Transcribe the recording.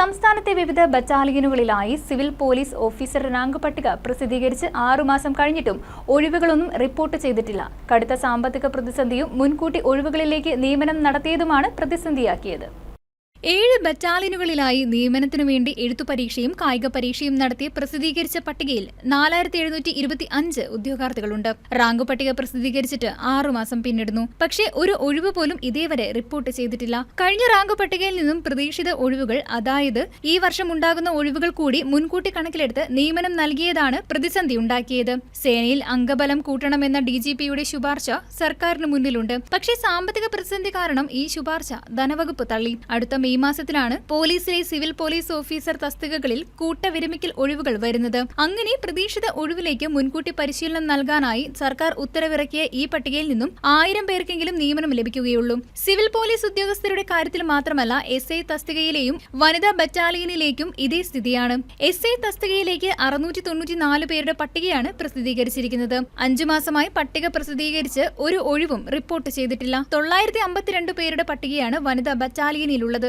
സംസ്ഥാനത്തെ വിവിധ ബറ്റാലിയനുകളിലായി സിവിൽ പോലീസ് ഓഫീസർ റാങ്ക് പട്ടിക പ്രസിദ്ധീകരിച്ച് ആറുമാസം കഴിഞ്ഞിട്ടും ഒഴിവുകളൊന്നും റിപ്പോർട്ട് ചെയ്തിട്ടില്ല. കടുത്ത സാമ്പത്തിക പ്രതിസന്ധിയും മുൻകൂട്ടി ഒഴിവുകളിലേക്ക് നിയമനം നടത്തിയതുമാണ് പ്രതിസന്ധിയാക്കിയത്. ഏഴ് ബറ്റാലിയനുകളിലായി നിയമനത്തിനു വേണ്ടി എഴുത്തു പരീക്ഷയും കായിക പരീക്ഷയും നടത്തി പ്രസിദ്ധീകരിച്ച പട്ടികയിൽ നാലായിരത്തി എഴുന്നൂറ്റി ഇരുപത്തി അഞ്ച് ഉദ്യോഗാർത്ഥികളുണ്ട്. റാങ്ക് പട്ടിക പ്രസിദ്ധീകരിച്ചിട്ട് ആറുമാസം പിന്നിടുന്നു. പക്ഷേ ഒരു ഒഴിവ് പോലും ഇതേവരെ റിപ്പോർട്ട് ചെയ്തിട്ടില്ല. കഴിഞ്ഞ റാങ്ക് പട്ടികയിൽ നിന്നും പ്രതീക്ഷിത ഒഴിവുകൾ അതായത് ഈ വർഷം ഉണ്ടാകുന്ന ഒഴിവുകൾ കൂടി മുൻകൂട്ടി കണക്കിലെടുത്ത് നിയമനം നൽകിയതാണ് പ്രതിസന്ധി ഉണ്ടാക്കിയത്. സേനയിൽ അംഗബലം കൂട്ടണമെന്ന ഡി ജി പിയുടെ ശുപാർശ സർക്കാരിന് മുന്നിലുണ്ട്. പക്ഷേ സാമ്പത്തിക പ്രതിസന്ധി കാരണം ഈ ശുപാർശ ധനവകുപ്പ് തള്ളി. അടുത്ത മെയ് മാസത്തിലാണ് പോലീസിലെ സിവിൽ പോലീസ് ഓഫീസർ തസ്തികകളിൽ കൂട്ടവിരമിക്കൽ ഒഴിവുകൾ വരുന്നത്. അങ്ങനെ പ്രതീക്ഷിത ഒഴിവിലേക്ക് മുൻകൂട്ടി പരിശീലനം നൽകാനായി സർക്കാർ ഉത്തരവിറക്കിയ ഈ പട്ടികയിൽ നിന്നും ആയിരം പേർക്കെങ്കിലും നിയമനം ലഭിക്കുകയുള്ളൂ. സിവിൽ പോലീസ് ഉദ്യോഗസ്ഥരുടെ കാര്യത്തിൽ മാത്രമല്ല എസ് ഐ തസ്തികയിലെയും വനിതാ ബറ്റാലിയനിലേക്കും ഇതേ സ്ഥിതിയാണ്. എസ് ഐ തസ്തികയിലേക്ക് അറുന്നൂറ്റി തൊണ്ണൂറ്റിനാല് പേരുടെ പട്ടികയാണ് പ്രസിദ്ധീകരിച്ചിരിക്കുന്നത്. അഞ്ചു മാസമായി പട്ടിക പ്രസിദ്ധീകരിച്ച് ഒരു ഒഴിവും റിപ്പോർട്ട് ചെയ്തിട്ടില്ല. തൊള്ളായിരത്തി അമ്പത്തിരണ്ട് പേരുടെ പട്ടികയാണ് വനിതാ ബറ്റാലിയനിലുള്ളത്.